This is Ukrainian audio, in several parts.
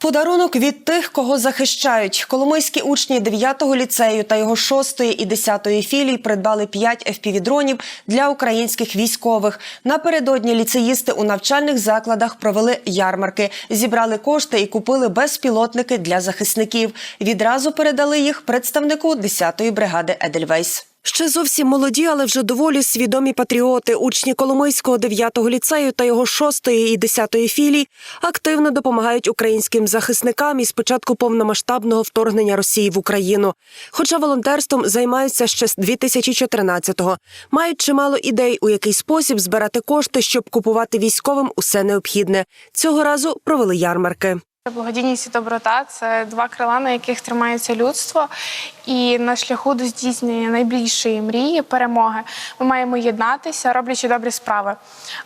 Подарунок від тих, кого захищають. Коломийські учні 9-го ліцею та його 6-ї і 10-ї філій придбали 5 FPV-дронів для українських військових. Напередодні ліцеїсти у навчальних закладах провели ярмарки, зібрали кошти і купили безпілотники для захисників. Відразу передали їх представнику 10-ї бригади Едельвейс. Ще зовсім молоді, але вже доволі свідомі патріоти. Учні Коломийського 9-го ліцею та його 6-ї і 10-ї філій активно допомагають українським захисникам із початку повномасштабного вторгнення Росії в Україну. Хоча волонтерством займаються ще з 2014-го. Мають чимало ідей, у який спосіб збирати кошти, щоб купувати військовим усе необхідне. Цього разу провели ярмарки. Благодійність і доброта це два крила, на яких тримається людство. І на шляху до здійснення найбільшої мрії перемоги ми маємо єднатися, роблячи добрі справи.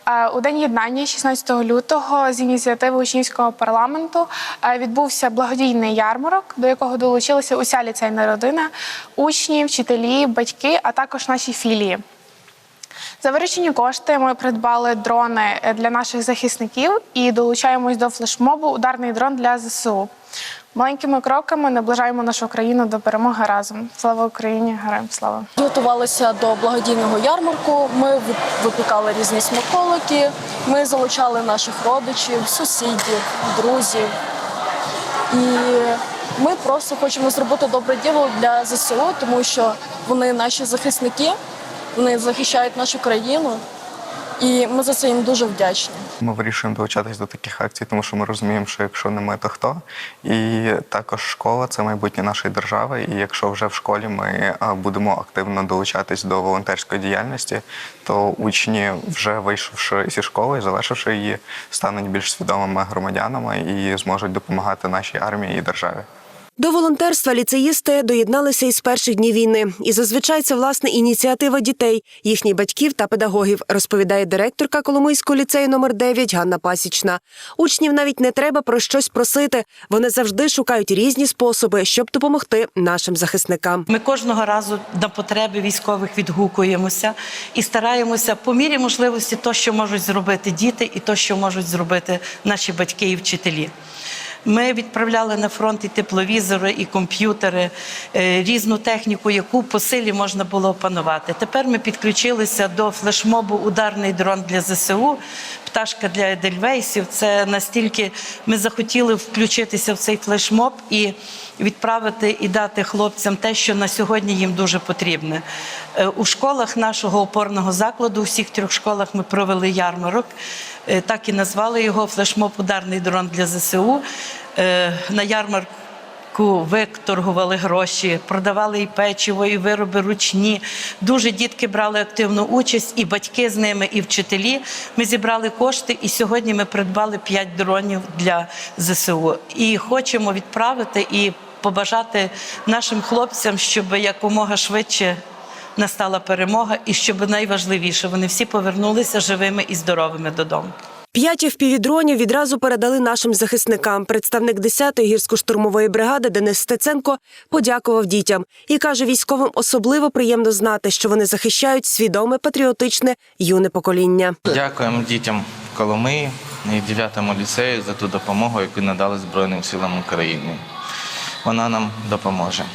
Е, У день єднання, 16 лютого, з ініціативи учнівського парламенту е, відбувся благодійний ярмарок, до якого долучилася уся ліцейна родина, учні, вчителі, батьки, а також наші філії. За виручені кошти ми придбали дрони е, для наших захисників і долучаємось до флешмобу Ударний дрон для ЗСУ. Маленькими кроками наближаємо нашу країну до перемоги разом. Слава Україні! Героям слава! Готувалися до благодійного ярмарку. Ми випікали різні смаколики. Ми залучали наших родичів, сусідів, друзів. І ми просто хочемо зробити добре діло для ЗСУ, тому що вони наші захисники, вони захищають нашу країну, і ми за це їм дуже вдячні. Ми вирішуємо долучатись до таких акцій, тому що ми розуміємо, що якщо не ми, то хто. І також школа це майбутнє нашої держави. І якщо вже в школі ми будемо активно долучатись до волонтерської діяльності, то учні, вже вийшовши зі школи і завершивши її, стануть більш свідомими громадянами і зможуть допомагати нашій армії і державі. До волонтерства ліцеїсти доєдналися із перших днів війни. І зазвичай це власне ініціатива дітей, їхніх батьків та педагогів, розповідає директорка Коломийського ліцею номер 9 Ганна Пасічна. Учнів навіть не треба про щось просити. Вони завжди шукають різні способи, щоб допомогти нашим захисникам. Ми кожного разу на потреби військових відгукуємося і стараємося по мірі можливості то, що можуть зробити діти, і то, що можуть зробити наші батьки і вчителі. Ми відправляли на фронт і тепловізори, і комп'ютери, е, різну техніку, яку по силі можна було опанувати. Тепер ми підключилися до флешмобу Ударний дрон для ЗСУ, пташка для Едельвейсів. Це настільки ми захотіли включитися в цей флешмоб і відправити і дати хлопцям те, що на сьогодні їм дуже потрібне. Е, У школах нашого опорного закладу, у всіх трьох школах ми провели ярмарок. Е, Так і назвали його флешмоб Ударний дрон для ЗСУ. Е, На ярмарку викторгували гроші, продавали і печиво, і вироби ручні. Дуже дітки брали активну участь, і батьки з ними, і вчителі. Ми зібрали кошти, і сьогодні ми придбали 5 дронів для ЗСУ. І хочемо відправити і побажати нашим хлопцям, щоб якомога швидше настала перемога, і щоб найважливіше вони всі повернулися живими і здоровими додому. П'ять FPV-дронів відразу передали нашим захисникам. Представник 10-ї гірсько-штурмової бригади Денис Стеценко подякував дітям і каже, військовим особливо приємно знати, що вони захищають свідоме патріотичне юне покоління. Дякуємо дітям Коломиї і 9-му ліцею за ту допомогу, яку надали Збройним силам України. Вона нам допоможе.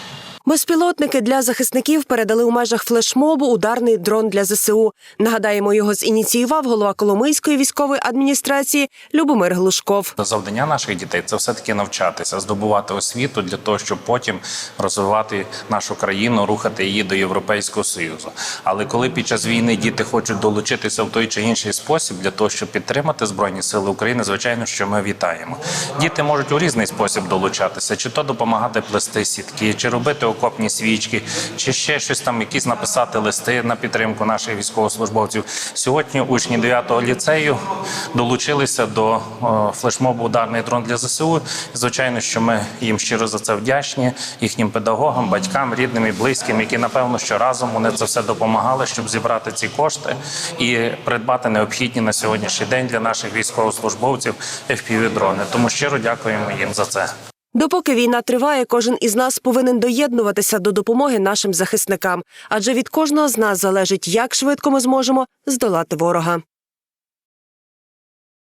Безпілотники для захисників передали у межах флешмобу ударний дрон для ЗСУ. Нагадаємо, його зініціював голова Коломийської військової адміністрації Любомир Глушков. Завдання наших дітей це все таки навчатися, здобувати освіту для того, щоб потім розвивати нашу країну, рухати її до Європейського союзу. Але коли під час війни діти хочуть долучитися в той чи інший спосіб для того, щоб підтримати збройні сили України, звичайно, що ми вітаємо. Діти можуть у різний спосіб долучатися, чи то допомагати плести сітки, чи робити окопні свічки, чи ще щось там, якісь написати листи на підтримку наших військовослужбовців. Сьогодні учні 9-го ліцею долучилися до флешмобу Ударний дрон для ЗСУ. Звичайно, що ми їм щиро за це вдячні, їхнім педагогам, батькам, рідним і близьким, які напевно що разом вони це все допомагали, щоб зібрати ці кошти і придбати необхідні на сьогоднішній день для наших військовослужбовців FPV-дрони. Тому щиро дякуємо їм за це. Допоки війна триває, кожен із нас повинен доєднуватися до допомоги нашим захисникам, адже від кожного з нас залежить, як швидко ми зможемо здолати ворога.